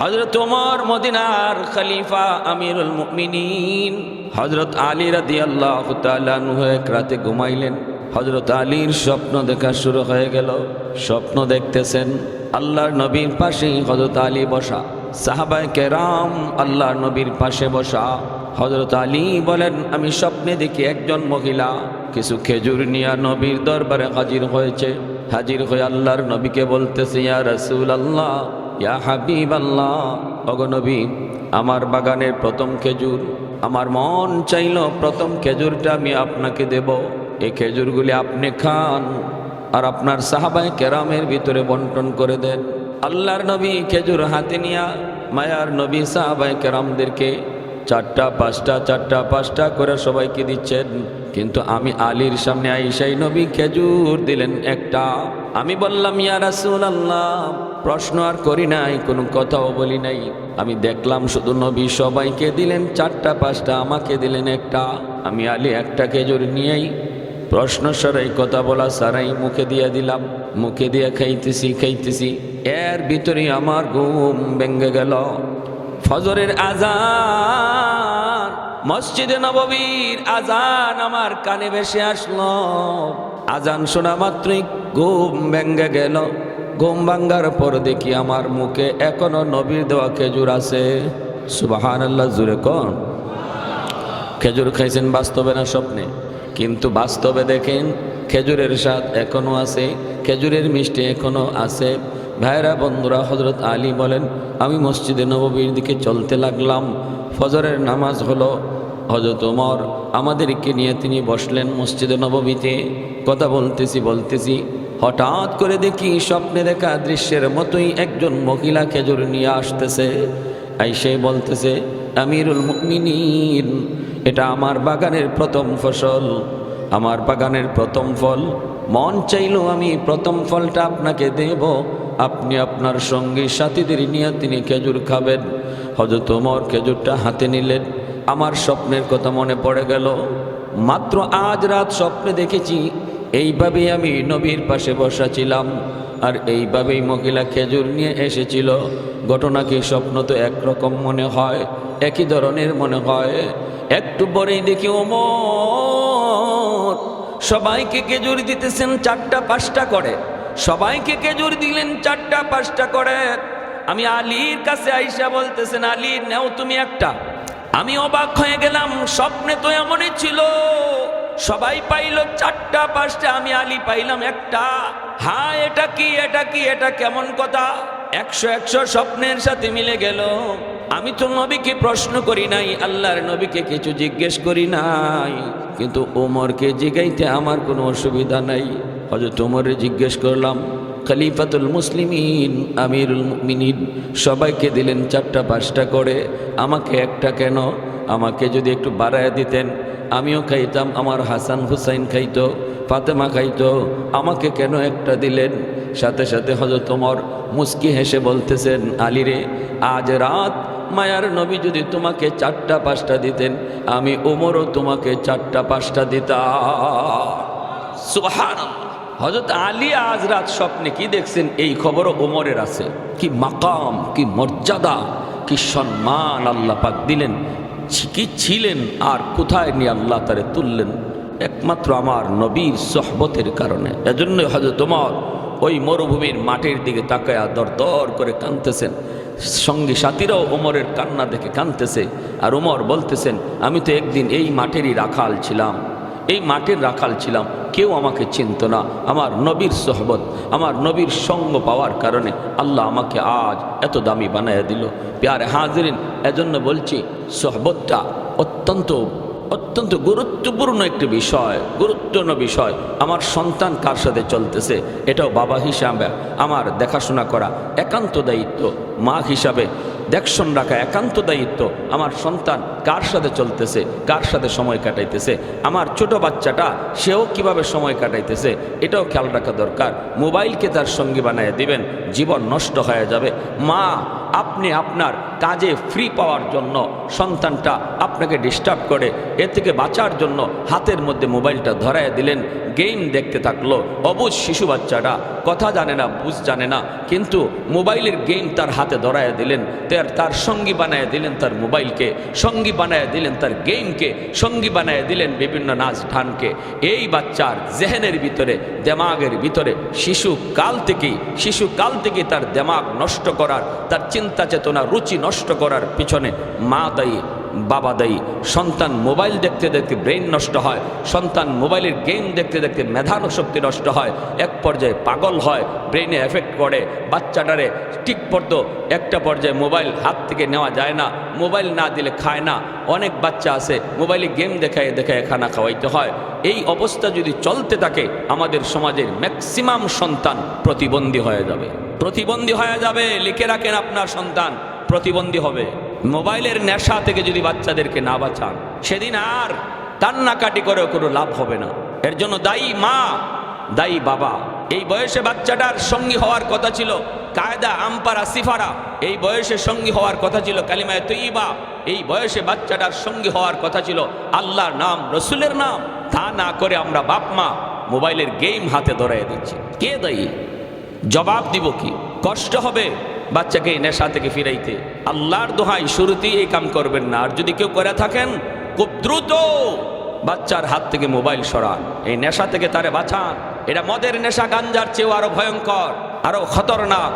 হজরত ওমর মদিনার খলিফা আমিরুল মুমিনিন। হজরত আলী রাদি আল্লাহ এক রাতে ঘুমাইলেন। হজরত আলীর স্বপ্ন দেখা শুরু হয়ে গেল। স্বপ্ন দেখতেছেন আল্লাহর নবীর পাশেই হজরত আলী বসা। সাহাবায় কেরাম আল্লাহর নবীর পাশে বসা। হজরত আলী বলেন, আমি স্বপ্নে দেখি একজন মহিলা। কিছু খেজুর নিয়া নবীর দরবারে হাজির হয়েছে। হাজির হয়ে আল্লাহর নবীকে বলতেছে, ইয়া রসুল আল্লাহ ইয়া হাবিব আল্লাহ অগনবী আমার বাগানের প্রথম খেজুর, আমার মন চাইল প্রথম খেজুরটা আমি আপনাকে দেব। এই খেজুরগুলি আপনি খান আর আপনার সাহাবায় কেরামের ভিতরে বন্টন করে দেন। আল্লাহর নবী খেজুর হাতে নিয়া মায়ার নবী সাহাবায় কেরামদেরকে চারটা, পাঁচটা চারটা, পাঁচটা করে সবাইকে দিচ্ছেন। কিন্তু আমি আলীর সামনে আইসাই নবী খেজুর দিলেন একটা। আমি বললাম, ইয়া রাসূল আল্লাহ প্রশ্ন আর করি নাই, কোনো কথাও বলি নাই। আমি দেখলাম শুধু নবী সবাইকে দিলেন, চারটা, পাঁচটা আমাকে দিলেন একটা। আমি আলী একটা খেজুর নিয়েই প্রশ্ন সরাই, কথা বলা সারাই মুখে দিয়ে দিলাম। মুখে দিয়ে খাইতেছি খাইতেছি। এর ভিতরে আমার ঘুম ভেঙে গেল। ফজরের আজান মসজিদে নববীর আজান আমার কানে ভেসে আসলো। আজান শোনা মাত্রই ঘুম ভেঙ্গে গেল। ঘুম ভাঙ্গার পর দেখি আমার মুখে এখনও নবীর দেওয়া খেজুর আছে। সুবাহান আল্লাহ জুড়ে কন। খেজুর খাইছেন বাস্তবে না স্বপ্নে? কিন্তু বাস্তবে দেখেন খেজুরের স্বাদ এখনও আছে, খেজুরের মিষ্টি এখনও আছে। ভাইরা, বন্ধুরা হজরত আলী বলেন, আমি মসজিদে নববীর দিকে চলতে লাগলাম। ফজরের নামাজ হলো হজরত ওমর। আমাদেরকে নিয়ে তিনি বসলেন মসজিদে নববীতে। কথা বলতেছি বলতেছি, হঠাৎ করে দেখি স্বপ্নে দেখা দৃশ্যের মতোই একজন মহিলা খেজুর নিয়ে আসতেছে। আইসে বলতেছে, আমিরুল মুমিনিন, এটা আমার বাগানের প্রথম ফসল। আমার বাগানের প্রথম ফল। মন চাইলো আমি প্রথম ফলটা আপনাকে দেব। আপনি আপনার সঙ্গী সাথীদের নিয়ে তিনি খেজুর খাবেন। হজরত ওমর খেজুরটা হাতে নিলেন। আমার স্বপ্নের কথা মনে পড়ে গেল। মাত্র আজ রাত স্বপ্নে দেখেছি, এইভাবেই আমি নবীর পাশে বসা ছিলাম। আর এইভাবেই মহিলা খেজুর নিয়ে এসেছিল। ঘটনা কি স্বপ্ন তো একরকম মনে হয়, একই ধরনের মনে হয়? একটু পরেই দেখি ওমর সবাইকে খেজুর দিতেছেন চারটা পাঁচটা করে। সবাইকে খেজুর দিলেন, চারটা, পাঁচটা করে। আমি আলীর কাছে আইসা বলতেছেন, আলী, নেও তুমি একটা। আমি অবাক হয়ে গেলাম, স্বপ্নে তো এমনই ছিল। সবাই পাইলো চারটা, পাঁচটা, আমি আলী পাইলাম একটা। হ্যাঁ এটা কি এটা কি, এটা কেমন কথা? একশো একশো স্বপ্নের সাথে মিলে গেল। আমি তো নবীকে প্রশ্ন করি নাই, আল্লাহর নবীকে কিছু জিজ্ঞেস করি নাই। কিন্তু ওমরকে জিগাইতে আমার কোনো অসুবিধা নাই। হয়তো ওমরে জিজ্ঞেস করলাম, খলিফাতুল মুসলিমিন, আমিরুল মিনিন সবাইকে দিলেন চারটা পাঁচটা করে, আমাকে একটা কেন? আমাকে যদি একটু বাড়ায় দিতেন। আমিও খাইতাম, আমার হাসান হুসাইন খাইতো, ফাতেমা খাইতো, আমাকে কেন একটা দিলেন? সাথে সাথে হজরত ওমর মুস্কি হেসে বলতেছেন আলিরে আজ রাত মায়ার নবী যদি তোমাকে চারটা পাঁচটা দিতেন, আমি ওমরও তোমাকে চারটা পাঁচটা দিতাম। সুবহানাল্লাহ। হজরত আলী আজ রাত স্বপ্নে কি দেখছেন? এই খবরও ওমরের আছে। কি মাকাম, কি মর্যাদা, কি সম্মান আল্লাহ পাক দিলেন। কি ছিলেন আর কোথায় নিয়ে আল্লাহ তারে তুললেন? একমাত্র আমার নবীর সহবতের কারণে। এজন্য হজরত ওমর ওই মরুভূমির মাটির দিকে তাকায়া দর দর করে কাঁদতেছেন। সঙ্গী সাথীরাও ওমরের কান্না দেখে কাঁদতেছে। আর ওমর বলতেছেন, আমি তো একদিন এই মাঠেরই রাখাল ছিলাম। এই মাঠের রাখাল ছিলাম। কেউ আমাকে চিনত না। আমার নবীর সোহবত, আমার নবীর সঙ্গ পাওয়ার কারণে আল্লাহ আমাকে আজ এত দামি বানাইয়া দিল। প্যারে হাজিরিন, এজন্য বলছি, সোহবতটা অত্যন্ত অত্যন্ত গুরুত্বপূর্ণ একটি বিষয়, গুরুত্বপূর্ণ বিষয়। আমার সন্তান কার সাথে চলতেছে? এটাও বাবা হিসাবে। আমার দেখাশোনা করা একান্ত দায়িত্ব। মা হিসাবে দেখশন রাখা একান্ত দায়িত্ব। আমার সন্তান কার সাথে চলতেছে, কার সাথে সময় কাটাইতেছে? আমার ছোট বাচ্চাটা সেও কীভাবে সময় কাটাইতেছে? এটাও খেয়াল রাখা দরকার। মোবাইলকে তার সঙ্গী বানিয়ে দিবেন, জীবন নষ্ট হয়ে যাবে। মা আপনি আপনার কাজে ফ্রি পাওয়ার জন্য সন্তানটা আপনাকে ডিস্টার্ব করে এ থেকে বাঁচার জন্য হাতের মধ্যে মোবাইলটা ধরায় দিলেন গেম দেখতে থাকল, অবুজ শিশু বাচ্চাটা, কথা জানে না, বুঝ জানে না, কিন্তু মোবাইলের গেম তার হাতে ধরায় দিলেন, তার তার সঙ্গী বানায় দিলেন তার মোবাইলকে, সঙ্গী বানায় দিলেন তার গেমকে সঙ্গী বানায় দিলেন বিভিন্ন নাচ ঢানকে এই বাচ্চার জেহেনের ভিতরে, দেমাগের ভিতরে শিশু কাল থেকেই, শিশু কাল থেকে তার দেমাগ নষ্ট করার, তার চিন্তা চেতনা রুচি নষ্ট করার পিছনে মা দায়ী, বাবা দায়ী। সন্তান মোবাইল দেখতে দেখতে ব্রেন নষ্ট হয়, সন্তান মোবাইলের গেম দেখতে দেখতে মেধান শক্তি নষ্ট হয়। এক পর্যায়ে পাগল হয়, ব্রেনে এফেক্ট করে বাচ্চাটারে ঠিক পড়তো একটা পর্যায়ে মোবাইল হাত থেকে নেওয়া যায় না, মোবাইল না দিলে খায় না। অনেক বাচ্চা আছে, মোবাইলে গেম দেখায় দেখায় খানা খাওয়াইতে হয়। এই অবস্থা যদি চলতে থাকে, আমাদের সমাজের ম্যাক্সিমাম সন্তান প্রতিবন্ধী হয়ে যাবে। প্রতিবন্ধী হয়ে যাবে, লিখে রাখেন আপনার সন্তান, প্রতিবন্ধী হবে। মোবাইলের নেশা থেকে যদি বাচ্চাদেরকে না বাঁচান, সেদিন আর কান্নাকাটি করেও কোনো লাভ হবে না। এর জন্য দায়ী মা, দায়ী বাবা। এই বয়সে বাচ্চাটার সঙ্গী হওয়ার কথা ছিল, কায়দা, আম্পারা, সিফারা। এই বয়সে সঙ্গী হওয়ার কথা ছিল, কালিমায় তৈবা এই বয়সে বাচ্চাটার সঙ্গী হওয়ার কথা ছিল, আল্লাহর নাম, রসুলের নাম। তা না করে আমরা বাপ মা মোবাইলের গেম হাতে ধরাই দিচ্ছি। কে দায়ী? জবাব দিব কি? কষ্ট হবে বাচ্চাকে নেশা থেকে ফিরাইতে। আল্লাহর দোহাই শুরুতেই এই কাম করবেন না। আর যদি কেউ করে থাকেন, খুব দ্রুত বাচ্চার হাত থেকে মোবাইল সরান। এই নেশা থেকে তারে বাঁচান। এটা মদের নেশা, গাঞ্জার চেয়েও আরও ভয়ঙ্কর, আরও খতরনাক।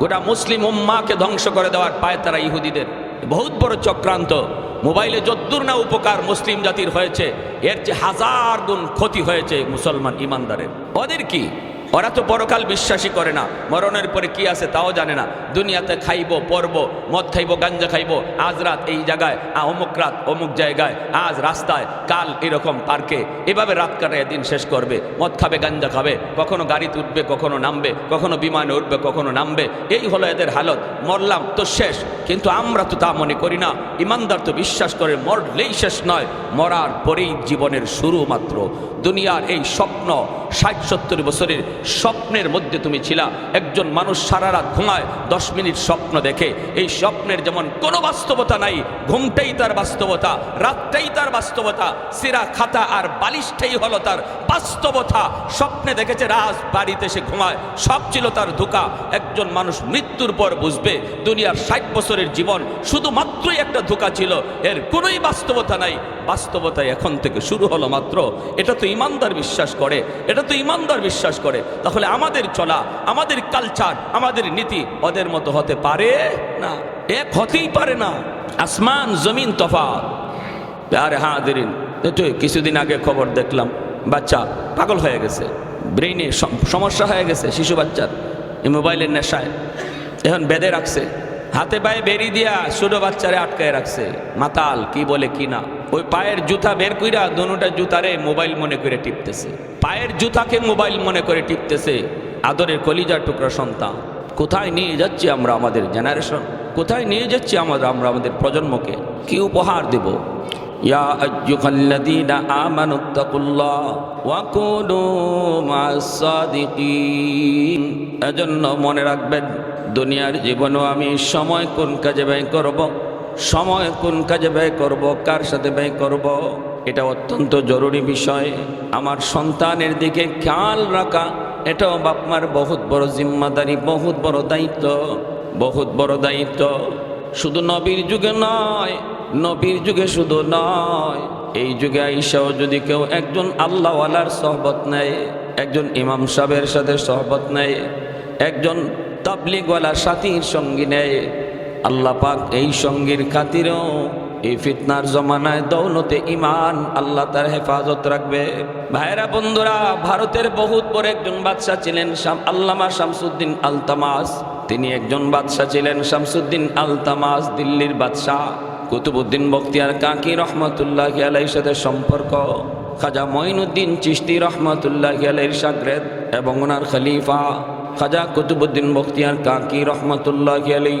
গোটা মুসলিম উম্মাকে ধ্বংস করে দেওয়ার পায় তারা ইহুদিদের। বহুত বড় চক্রান্ত। মোবাইলে যদ্দূর না উপকার মুসলিম জাতির হয়েছে, এর চেয়ে হাজার গুণ ক্ষতি হয়েছে মুসলমান ইমানদারের। ওদের কি? ওরা তো পরকাল বিশ্বাসী করে না। মরণের পরে কি আছে তাও জানে না। দুনিয়াতে খাইব, পরব, মদ খাইব, গাঞ্জা খাইব, আজ রাত এই জায়গায় অমুক রাত, অমুক জায়গায়, আজ রাস্তায়, কাল এরকম পার্কে। এভাবে রাত কাটায়, দিন শেষ করবে। মদ খাবে, গাঞ্জা খাবে। কখনো গাড়িতে উঠবে, কখনো নামবে। কখনো বিমানে উঠবে, কখনো নামবে। এই হলো এদের হালত। মরলাম তো শেষ। কিন্তু আমরা তো তা মনে করি না। ইমানদার তো বিশ্বাস করে, মরলেই শেষ নয়। মরার পরেই জীবনের শুরু মাত্র। দুনিয়ার এই স্বপ্ন ষাট সত্তর বছরের স্বপ্নের মধ্যে তুমি ছিলা। একজন মানুষ সারা রাত ঘুমায়, দশ মিনিট স্বপ্ন দেখে। এই স্বপ্নের যেমন কোনো বাস্তবতা নাই, ঘুমটাই তার বাস্তবতা, রাতটাই তার বাস্তবতা। সিরা, খাতা আর বালিশটাই হলো তার বাস্তবতা। স্বপ্নে দেখেছে রাজ, বাড়িতে সে ঘুমায়, সব ছিল তার ধোকা। একজন মানুষ মৃত্যুর পর বুঝবে, দুনিয়ার ষাট বছরের জীবন শুধুমাত্রই একটা ধোকা ছিল। এর কোনোই বাস্তবতা নাই। বাস্তবতা এখন থেকে শুরু হলো মাত্র। এটা তো ইমানদার বিশ্বাস করে, এটা তো ইমানদার বিশ্বাস করে। তাহলে আমাদের চলা, আমাদের কালচার আমাদের নীতি ওদের মতো হতে পারে না? এক হতেই পারে না। আসমান, জমিন, তফাৎ। আরে হ্যাঁ একটু কিছুদিন আগে খবর দেখলাম, বাচ্চা পাগল হয়ে গেছে। ব্রেইনে সমস্যা হয়ে গেছে, শিশু বাচ্চার, এই মোবাইলের নেশায়। এখন বেঁধে রাখছে। হাতে পায়ে বেরি দিয়া ছোট বাচ্চারে আটকায় রাখছে। মাতাল, কি বলে, কি না? ওই পায়ের জুতা বের কইরা দোনোটা জুতারে মোবাইল মনে করে টিপতেছে। পায়ের জুতাকে মোবাইল মনে করে টিপতেছে আদরের কলিজার টুকরা সন্তান। কোথায় নিয়ে যাচ্ছি আমরা আমাদের জেনারেশন কোথায় নিয়ে যাচ্ছি আমরা আমরা আমাদের প্রজন্মকে? কি উপহার দেব? ইয়া এজন্য মনে রাখবেন, দুনিয়ার জীবনেও আমি সময় কোন কাজে ব্যয় করব? সময় কোন কাজে ব্যয় করব, কার সাথে ব্যয় করব, এটা অত্যন্ত জরুরি বিষয়। আমার সন্তানের দিকে খেয়াল রাখা, এটাও বাপমার বহুত বড় জিম্মাদারি, বহুত বড় দায়িত্ব, বহুত বড় দায়িত্ব। শুধু নবীর যুগে নয়, নবীর যুগে শুধু নয়, এই যুগে আইসাও যদি কেউ একজন আল্লাহওয়ালার সহবত নেয়, একজন ইমাম সাহেবের সাথে সহবত নেয়, একজন তাবলিগওয়ালা সাথীর সঙ্গী নেয় আল্লাহ পাক এই সঙ্গীর খাতিরেও এই ফিতনার জমানায় দৌলতে ইমান আল্লাহ তার হেফাজত রাখবে। ভাইরা বন্ধুরা, ভারতের বহুত বড় একজন বাদশাহ ছিলেন আল্লামা শামসুদ্দিন আলতামাস। তিনি একজন বাদশাহ ছিলেন শামসুদ্দিন আলতামাস, দিল্লির বাদশাহ। কুতুবুদ্দিন বখতিয়ার কাকি রহমতুল্লাহ আলাইর সাথে সম্পর্ক। খাজা মঈনুদ্দিন চিস্তি রহমতুল্লাহ আলাইর সাগরেদ এবং ওনার খলিফা খাজা কুতুবুদ্দিন বখতিয়ার কাকি রহমতুল্লাহ আলাই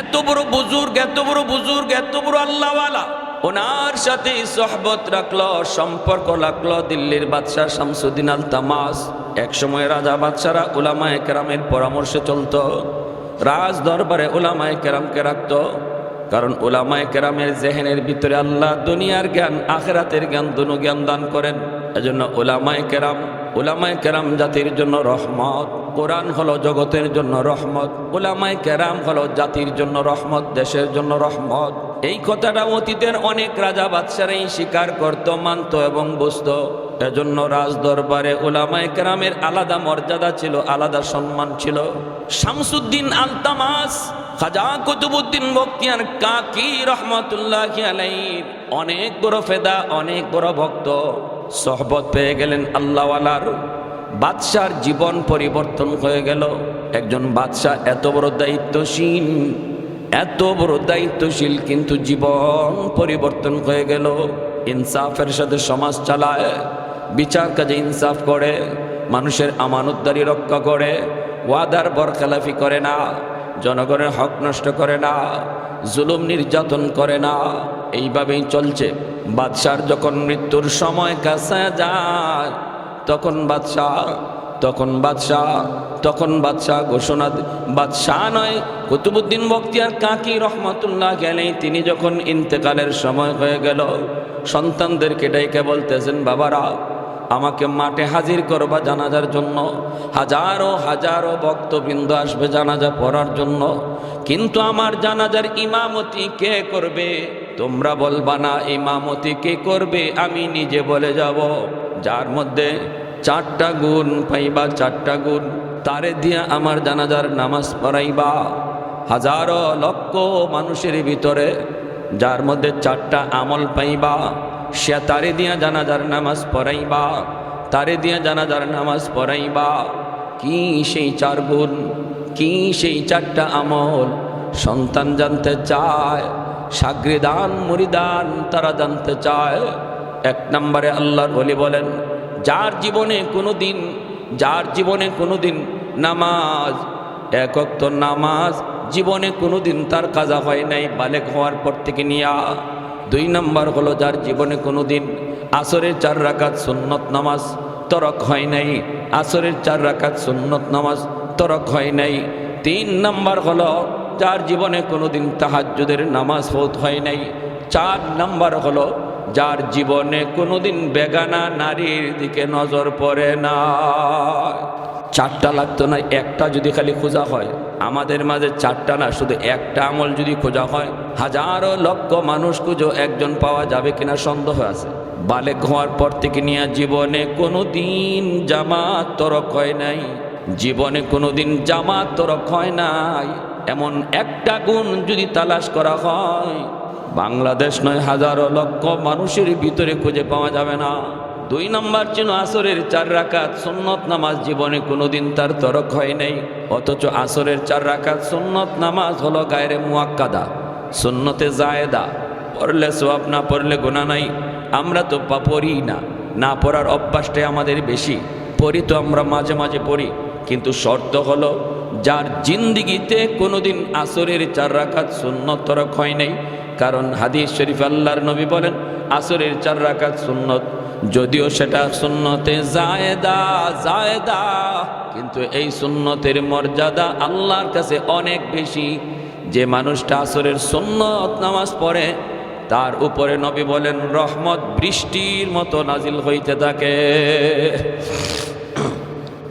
এত বড় বুজুর্গ, এত বড় বুজুর্গ, এত বড় আল্লাহওয়ালা। ওনার সাথে সহবত রাখল, সম্পর্ক রাখল দিল্লির বাদশাহ শামসুদ্দিন আল তামাস এক সময় রাজা বাদশারা উলামা একরামের পরামর্শে চলত, রাজ দরবারে ওলামায় কেরামকে রাখত। কারণ ওলামায় কেরামের জেহেনের ভিতরে আল্লাহ দুনিয়ার জ্ঞান, আখেরাতের জ্ঞান, দুনু জ্ঞান দান করেন। এজন্য ওলামায় কেরাম ওলামায় কেরাম জাতির জন্য রহমত, কোরআন হলো জগতের জন্য রহমত ওলামায় কেরাম হলো জাতির জন্য রহমত, দেশের জন্য রহমত। এই কথাটা অতীতের অনেক রাজা বাদশারাই স্বীকার করত, মানত এবং বুঝত। এজন্য রাজ দরবারে ওলামায় কেরামের আলাদা মর্যাদা ছিল, আলাদা সম্মান ছিল। শামসুদ্দিন আলতামাস, খাজা কুতুবুদ্দিন বক্তিয়ার কাকি রহমতুল্লাহ অনেক বড় ফেদা, অনেক বড় ভক্ত। সহবত পেয়ে গেলেন আল্লাহওয়ালার। বাদশার জীবন পরিবর্তন হয়ে গেল। একজন বাদশাহ এত বড় দায়িত্বশীল, এত বড় দায়িত্বশীল কিন্তু জীবন পরিবর্তন হয়ে গেল। ইনসাফের সাথে সমাজ চালায়, বিচার কাজে ইনসাফ করে, মানুষের আমানতদারি রক্ষা করে, ওয়াদার বরখেলাফি করে না। জনগণের হক নষ্ট করে না, জুলুম নির্যাতন করে না। এইভাবেই চলছে। বাদশার যখন মৃত্যুর সময় কাছে যায়, তখন বাদশাহ তখন বাদশাহ তখন বাদশাহ ঘোষণা বাদশাহ নয়, কুতুবুদ্দিন বক্তিয়ার কাকি রহমতুল্লাহ গেলেই তিনি যখন ইন্তেকালের সময় হয়ে গেল, সন্তানদেরকে ডেকে বলতেছেন, বাবারা আমাকে মাঠে হাজির করবা জানাজার জন্য। হাজারো হাজারো ভক্তবৃন্দ আসবে জানাজা পড়ার জন্য। কিন্তু আমার জানাজার ইমামতি কে করবে? তোমরা বলবা, না, ইমামতি কে করবে? আমি নিজে বলে যাব। যার মধ্যে চারটা গুণ পাইবা, চারটা গুণ। তারে দিয়া আমার জানাজার নামাজ পড়াইবা। হাজারো লক্ষ মানুষের ভিতরে যার মধ্যে চারটা আমল পাইবা। সে তারে দিয়া জানাজার নামাজ পড়াইবা, তারে দিয়া জানাজার নামাজ পড়াইবা। কি সেই চার গুণ, কি সেই চারটা আমল? সন্তান জানতে চায়, সাগরিদান মুরিদান তারা জানতে চায়। এক নম্বরে আল্লাহর বলি বলেন, যার জীবনে কোনো দিন যার জীবনে কোনো দিন নামাজ একক তো নামাজ জীবনে কোনো দিন তার কাজা হয় নাই বালেক হওয়ার পর থেকে নিয়া। দুই নম্বর হলো যার জীবনে কোনো দিন আসরের চার রাকাত সুন্নত নামাজ তরক হয় নাই, আসরের চার রাকাত সুন্নত নামাজ তরক হয় নাই। তিন নম্বর হলো যার জীবনে কোনো দিন তাহাজ্জুদের নামাজ ফৌত হয় নাই। চার নম্বর হলো যার জীবনে কোনোদিন বেগানা নারীর দিকে নজর পড়ে না চারটা লাগতো না, একটা যদি খালি খোঁজা হয়। আমাদের মাঝে চারটা না, শুধু একটা আমল যদি খোঁজা হয়, হাজারো লক্ষ মানুষ খুঁজো একজন পাওয়া যাবে কিনা সন্দেহ আছে। বালেক হওয়ার পর থেকে নিয়ে জীবনে কোনো দিন জামাত তরক হয় নাই। জীবনে কোনো দিন জামাত তরক হয় নাই। এমন একটা গুণ যদি তালাশ করা হয়, বাংলাদেশ নয়, হাজারো লক্ষ মানুষের ভিতরে খুঁজে পাওয়া যাবে না। দুই নম্বর ছিল আসরের চার রাকাত সুন্নত নামাজ জীবনে কোনোদিন তার তরক হয় নাই। অথচ আসরের চার রাকাত সুন্নত নামাজ হলো গায়ের মুয়াক্কাদা, সুন্নতে জায়েদা। পড়লে সোয়াব না পড়লে গোনা নাই। আমরা তো পড়ি না। না পড়ার অভ্যাসটাই আমাদের বেশি। পড়ি তো আমরা মাঝে মাঝে পড়ি। কিন্তু শর্ত হলো, যার জিন্দিগিতে কোনোদিন আসরের চার রাকাত সুন্নত তরক হয় নাই, কারণ হাদিস শরীফ আল্লাহর নবী বলেন, আসরের চার রাকাত সুন্নত যদিও সেটা সুন্নতে জায়দা জায়দা, কিন্তু এই সুন্নতের মর্যাদা আল্লাহর কাছে অনেক বেশি। যে মানুষটা আসরের সুন্নত নামাজ পড়ে, তার উপরে নবী বলেন, রহমত বৃষ্টির মতো নাজিল হইতে থাকে।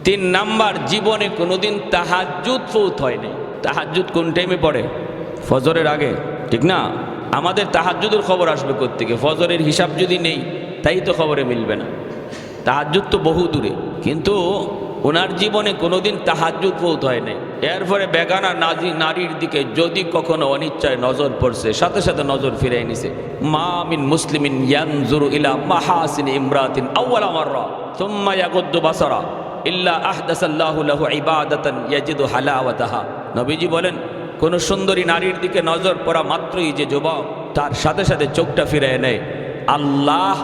তিন নাম্বার, জীবনে কোনোদিন তাহাজুদ ফৌত হয়নি। তাহাজুদ কোন টাইমে পড়ে? ফজরের আগে, ঠিক না? আমাদের তাহাজুদের খবর আসবে কোত্থেকে? ফজরের হিসাব যদি নেই তাই তো খবরে মিলবে না। তাহাজুদ তো বহু দূরে, কিন্তু ওনার জীবনে কোনোদিন তাহাজুদ ফৌত হয় নাই। এর এরপরে বেগানা নাজি, নারীর দিকে যদি কখনো অনিচ্ছায় নজর পড়ছে, সাথে সাথে নজর ফিরাই নিছে। মা মিন মুসলিমিন ইয়ানজুরু ইলা মাহাসিন ইমরাতিন আউয়ালা বাসারা, ইল্লা আহদাসাল্লাহু লাহু ইবাদাতান ইয়াজিদু হালাওয়াতাহা। নবীজি বলেন, কোন সুন্দরী নারীর দিকে নজর পড়া মাত্রই যে যুবক তার সাথে সাথে চোখটা ফিরে নেয়। আল্লাহ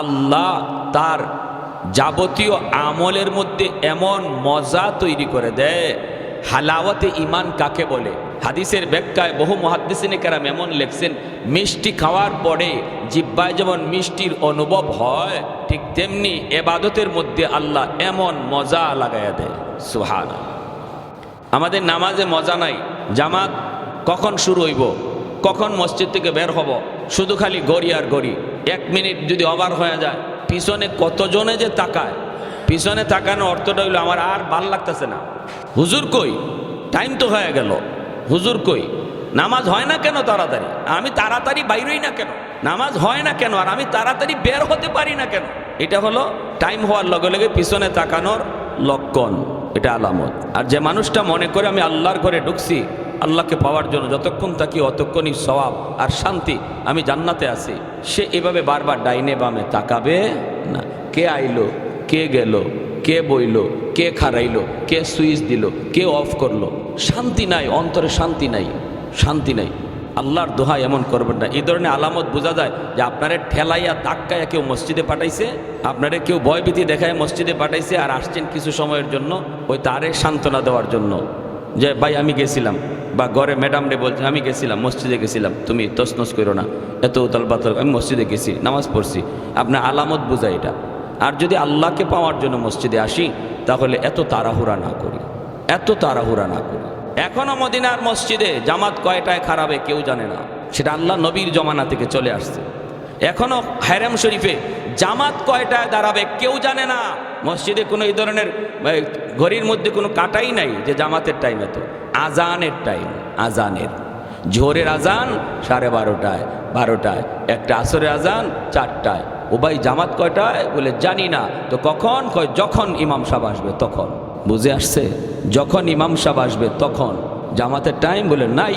আল্লাহ তার যাবতীয় আমলের মধ্যে এমন মজা তৈরি করে দেয়। হালাওয়াতে ইমান কাকে বলে? হাদিসের ব্যাখ্যায় বহু মহাদ্দিসিনে কেরাম এমন লেখছেন, মিষ্টি খাওয়ার পরে জিব্বায় যেমন মিষ্টির অনুভব হয়, ঠিক তেমনি এবাদতের মধ্যে আল্লাহ এমন মজা লাগাইয়া দেয়। সুহান আমাদের নামাজে মজা নাই, জামাত কখন শুরু হইব, কখন মসজিদ থেকে বের হব, শুধু খালি গড়ি আর গড়ি। এক মিনিট যদি অবার হয়ে যায়, পিছনে কতজনে যে তাকায়, পিছনে তাকানো অর্থটা হইল আমার আর ভালো লাগতেছে না। হুজুর কই? টাইম তো হয়ে গেল। হুজুর কই? নামাজ হয় না কেন তাড়াতাড়ি? আমি তাড়াতাড়ি বাইরই না কেন? নামাজ হয় না কেন? আর আমি তাড়াতাড়ি বের হতে পারি না কেন? এটা হলো টাইম হওয়ার লগে লগে পিছনে তাকানোর লক্ষণ। এটা আলামত। আর যে মানুষটা মনে করে আমি আল্লাহর ঘরে ঢুকছি আল্লাহকে পাওয়ার জন্য যতক্ষণ থাকি অতক্ষণই স্বভাব আর শান্তি। আমি জান্নাতে আছি। সে এভাবে বারবার ডাইনে বামে তাকাবে না। কে আইলো? কে গেল? কে বইল? কে খারাইলো কে সুইচ দিল? কে অফ করল? শান্তি নাই, অন্তরে শান্তি নাই শান্তি নাই। আল্লাহর দোহা এমন করবেন না। এই ধরনের আলামত বোঝা যায় যে আপনারে ঠেলাইয়া, ধাক্কাইয়া কেউ মসজিদে পাঠাইছে, আপনারে কেউ ভয়ভীতি দেখায় মসজিদে পাঠাইছে আর আসছেন কিছু সময়ের জন্য ওই তারে সান্ত্বনা দেওয়ার জন্য। যে, ভাই, আমি গেছিলাম। বা ঘরে ম্যাডাম রে বলছে, আমি গেছিলাম, মসজিদে গেছিলাম। তুমি তসনস করো না। এত উতল পাতল, আমি মসজিদে গেছি, নামাজ পড়ছি। আপনার আলামত বোঝায় এটা। আর যদি আল্লাহকে পাওয়ার জন্য মসজিদে আসি, তাহলে এত তাড়াহুড়া না করি। এত তাড়াহুড়া না করি। এখনও মদিনার মসজিদে জামাত কয়টায় খারাপে কেউ জানে না। সেটা আল্লাহ নবীর জমানা থেকে চলে আসছে। এখনও হ্যারেম শরীফে জামাত কয়টায় দাঁড়াবে কেউ জানে না। মসজিদে কোনো এই ধরনের ঘড়ির মধ্যে কোনো কাটাই নাই যে জামাতের টাইম এত আজানের টাইম আজানের। জোহরের আজান সাড়ে বারোটায় বারোটায়। একটা আসরের আজান চারটায়। ও ভাই জামাত কয়টায়? বলে, জানি না। তো কখন? কয়, যখন ইমাম সাহেব আসবে, তখন। বুঝে আসছে? যখন ইমাম সাহেব আসবে, তখন। জামাতের টাইম বলে, নাই।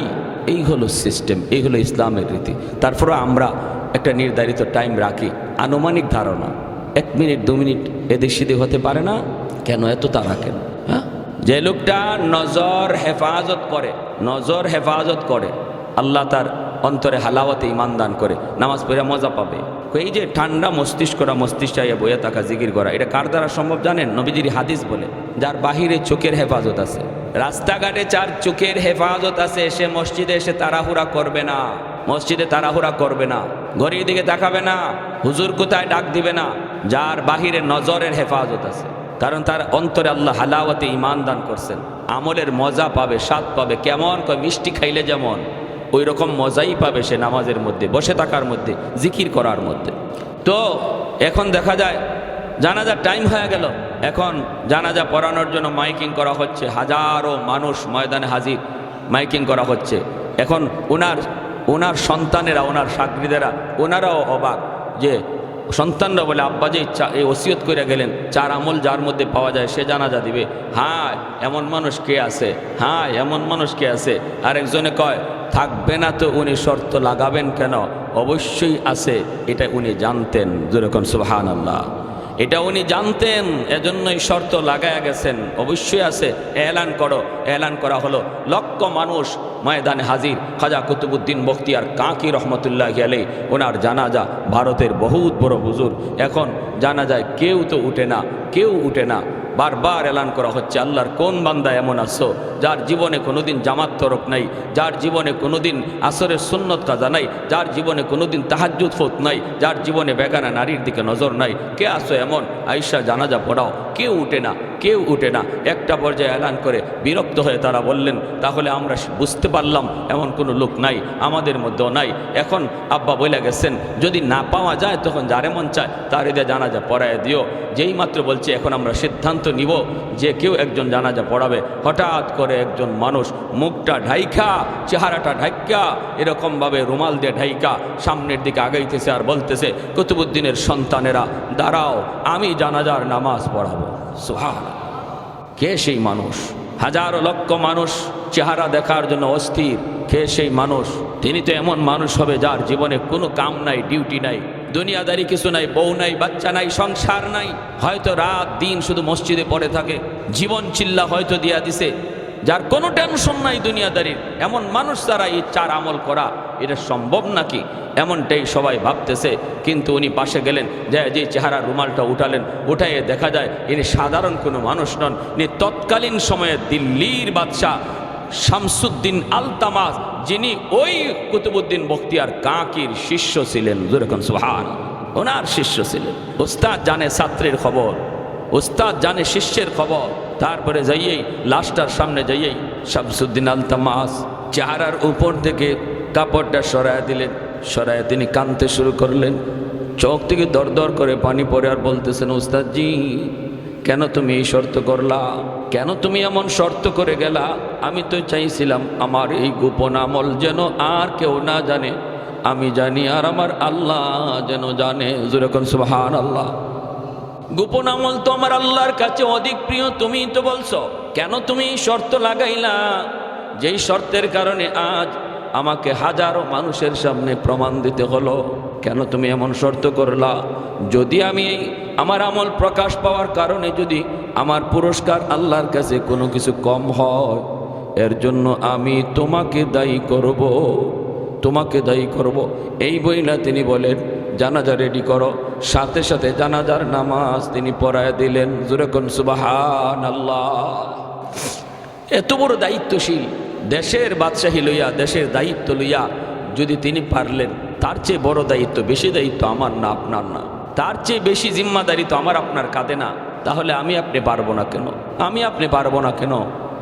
এই হলো সিস্টেম এই হলো ইসলামের রীতি। তারপরে আমরা একটা নির্ধারিত টাইম রাখি। আনুমানিক ধারণা, এক মিনিট, দু মিনিট এদিক সেদিক হতে পারে না? কেন? এত তারা কেন? হ্যাঁ? যে লোকটা নজর হেফাজত করে, নজর হেফাজত করে, আল্লাহ তার অন্তরে হালাওয়াতে ইমান দান করে, নামাজ পড়ে মজা পাবে। এই যে ঠান্ডা মস্তিষ্করা মস্তিষ্কায় বইয়ে থাকা, জিকির করা, এটা কার দ্বারা সম্ভব জানেন? নবীজির হাদিস বলে, যার বাহিরে চোখের হেফাজত আছে। রাস্তাঘাটে চার চোখের হেফাজত আছে, সে মসজিদে এসে তাড়াহুড়া করবে না। মসজিদে তাড়াহুড়া করবে না। ঘড়ির দিকে তাকাবে না, হুজুর কোথায় ডাক দিবে না, যার বাহিরে নজরের হেফাজত আছে। কারণ তার অন্তরে আল্লাহ হালাওয়াতে ইমান দান করছেন। আমলের মজা পাবে, স্বাদ পাবে, কেমন কয়, মিষ্টি খাইলে যেমন ওই রকম মজাই পাবে সে নামাজের মধ্যে, বসে থাকার মধ্যে, জিকির করার মধ্যে। তো, এখন দেখা যায়, জানাজার টাইম হয়ে গেল। এখন জানাজা পড়ানোর জন্য মাইকিং করা হচ্ছে। হাজারো মানুষ ময়দানে হাজির, মাইকিং করা হচ্ছে। এখন ওনার ওনার সন্তানেরা ওনার সাগরিদেরা ওনারাও অবাক যে সন্তানরা বলে, আব্বা যে এই ওসিয়ত করে গেলেন, চার আমল যার মধ্যে পাওয়া যায় সে জানাজা দিবে। হ্যাঁ এমন মানুষ কে আছে? হ্যাঁ এমন মানুষ কে আছে? আরেকজনে কয়, থাকবে না তো উনি শর্ত লাগাবেন কেন? অবশ্যই আছে, এটা উনি জানতেন। যেরকম সুবাহান আল্লাহ এটা উনি জানতেন, এজন্যই শর্ত লাগায়া গেছেন। অবশ্যই আছে, এলান করো, এলান করা হলো। লক্ষ মানুষ ময়দানে হাজির। খাজা কুতুবুদ্দিন বখতিয়ার কাঁকি রহমতুল্লাহ গেলে ওনার জানাজা ভারতের বহুত বড় হুজুর। এখন জানা যায় কেউ তো উঠে না, কেউ উঠে না। বারবার এলান করা হচ্ছে, আল্লাহর কোন বান্দা এমন আসো যার জীবনে কোনোদিন জামাত তরক নাই, যার জীবনে কোনোদিন আসরের সুন্নত কাজা নাই, যার জীবনে কোনোদিন তাহাজুদ ফোত নাই, যার জীবনে বেগানা নারীর দিকে নজর নাই, কে আসো এমন? আইসা জানাজা পড়াও, কেউ উঠে না। কেউ উঠে না। একটা পর্যায়ে এলান করে বিরক্ত হয়ে তারা বললেন, তাহলে আমরা বুঝতে পারলাম, এমন কোনো লোক নাই, আমাদের মধ্যেও নাই। এখন আব্বা বলে গেছেন, যদি না পাওয়া যায় তখন যারে মন চায় তার এদের জানাজা পড়ায় দিও। যেই মাত্র বলছে, এখন আমরা সিদ্ধান্ত নিব যে কেউ একজন জানাজা পড়াবে। হঠাৎ করে একজন মানুষ মুখটা ঢাইকা, চেহারাটা ঢাইকা, এরকমভাবে রুমাল দিয়ে ঢাইকা সামনের দিকে আগাইতেছে আর বলতেছে, কুতুবুদ্দিনের সন্তানেরা, দাঁড়াও, আমি জানাজার নামাজ পড়াবো। কে সেই মানুষ? হাজার লক্ষ মানুষ চেহারা দেখার জন্য অস্থির। কে সেই মানুষ? তিনি তো এমন মানুষ হবে যার জীবনে কোনো কাম নাই, ডিউটি নাই, দুনিয়াদারি কিছু নাই, বউ নাই, বাচ্চা নাই, সংসার নাই। হয়তো রাত দিন শুধু মসজিদে পড়ে থাকে। জীবন চিল্লা হয়তো দিয়া দিছে। যার কোনো টেনশন নাই দুনিয়াদারির, এমন মানুষ দ্বারা এই চার আমল করা, এটা সম্ভব নাকি? এমনটাই সবাই ভাবতেছে, কিন্তু উনি পাশে গেলেন, যে যে চেহারা রুমালটা উঠালেন উঠাইয়ে দেখা যায় ইনি সাধারণ কোনো মানুষ নন। ইনি তৎকালীন সময়ে দিল্লির বাদশাহ শামসুদ্দিন আলতামাজ যিনি ওই কুতুবুদ্দিন বখতিয়ার কাকির শিষ্য ছিলেন। যেরকম সুহান ওনার শিষ্য ছিলেন। ওস্তাদ জানে ছাত্রের খবর ওস্তাদ জানে শিষ্যের খবর। তারপরে যাইয়েই, লাশটার সামনে যাইয়েই শামসুদ্দিন আল তামাস চেহারার উপর থেকে কাপড়টা সরায় দিলেন সরায় তিনি কানতে শুরু করলেন। চোখ থেকে দর দর করে পানি পরে আর বলতেছেন উস্তাদজি কেন তুমি এই শর্ত করলা? কেন তুমি এমন শর্ত করে গেলা? আমি তো চাইছিলাম আমার এই গোপন আমল যেন আর কেউ না জানে। আমি জানি আর আমার আল্লাহ যেন জানে। যেরকম সুবহান আল্লাহ গোপন আমল তো আমার আল্লাহর কাছে অধিক প্রিয় তুমি তো বলছো। কেন তুমি শর্ত লাগাইলা? যেই শর্তের কারণে আজ আমাকে হাজারো মানুষের সামনে প্রমাণ দিতে হলো। কেন তুমি এমন শর্ত করলা? যদি আমি আমার আমল প্রকাশ পাওয়ার কারণে যদি আমার পুরস্কার আল্লাহর কাছে কোনো কিছু কম হয়, এর জন্য আমি তোমাকে দায়ী করব। তোমাকে দায়ী করব। এই বইলা তিনি বলেন জানাজা রেডি করো। সাথে সাথে জানাজার নামাজ তিনি পড়ায় দিলেন। জুরেকন সুবাহান আল্লাহ এত বড় দায়িত্বশীল, দেশের বাদশাহী লইয়া, দেশের দায়িত্ব লইয়া যদি তিনি পারলেন, তার চেয়ে বড় দায়িত্ব, বেশি দায়িত্ব আমার না, আপনার না। তার চেয়ে বেশি জিম্মাদারি তো আমার আপনার কাঁধে না। তাহলে আমি আপনি পারব না কেন? আমি আপনি পারব না কেন?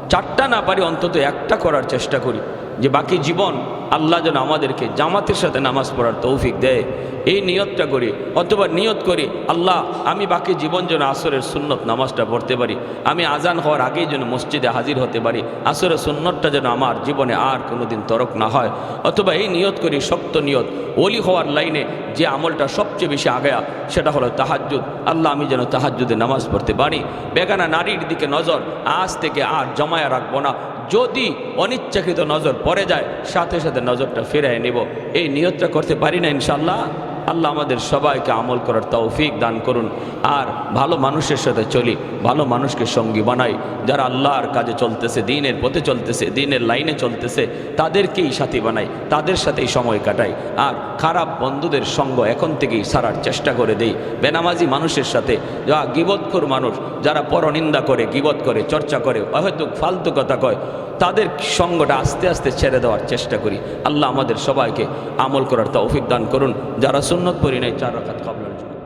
চারটা না পারি, অন্তত একটা করার চেষ্টা করি। যে বাকি জীবন আল্লাহ যেন আমাদেরকে জামাতের সাথে নামাজ পড়ার তৌফিক দেয়। এই নিয়তটা করি, অথবা নিয়ত করি, আল্লাহ, আমি বাকি জীবন যেন আসরের সুন্নত নামাজটা পড়তে পারি। আমি আজান হওয়ার আগেই যেন মসজিদে হাজির হতে পারি। আসরের সুন্নতটা যেন আমার জীবনে আর কোনোদিন তরক না হয়। অথবা এই নিয়ত করি, শক্ত নিয়ত, ওলি হওয়ার লাইনে যে আমলটা সবচেয়ে বেশি আগায়া, সেটা হলো তাহাজ্জুদ। আল্লাহ, আমি যেন তাহাজ্জুদে নামাজ পড়তে পারি। বেগানা নারীর দিকে নজর আজ থেকে আর জমায়া রাখব না। যদি অনিচ্ছাকৃত নজর পড়ে যায়, সাথে সাথে নজরটা ফিরাই নিব। এই নিয়তটা করতে পারি না ইনশাল্লাহ আল্লাহ আমাদের সবাইকে আমল করার তৌফিক দান করুন। আর ভালো মানুষের সাথে চলি, ভালো মানুষকে সঙ্গী বানাই। যারা আল্লাহর কাজে চলতেছে, দিনের পথে চলতেছে, দিনের লাইনে চলতেছে, তাদেরকেই সাথী বানাই, তাদের সাথেই সময় কাটাই। আর খারাপ বন্ধুদের সঙ্গ এখন থেকেই সারার চেষ্টা করে দেই। বেনামাজি মানুষের সাথে, যা গিবৎখোর মানুষ, যারা পরনিন্দা করে গিবত করে, চর্চা করে হয়তো ফালতু কথা কয়, তাদের সঙ্গটা আস্তে আস্তে ছেড়ে দেওয়ার চেষ্টা করি। আল্লাহ আমাদের সবাইকে আমল করার তৌফিক দান করুন। যারা সুন্নত পরি নাই চার রাখাত কবলার জন্য।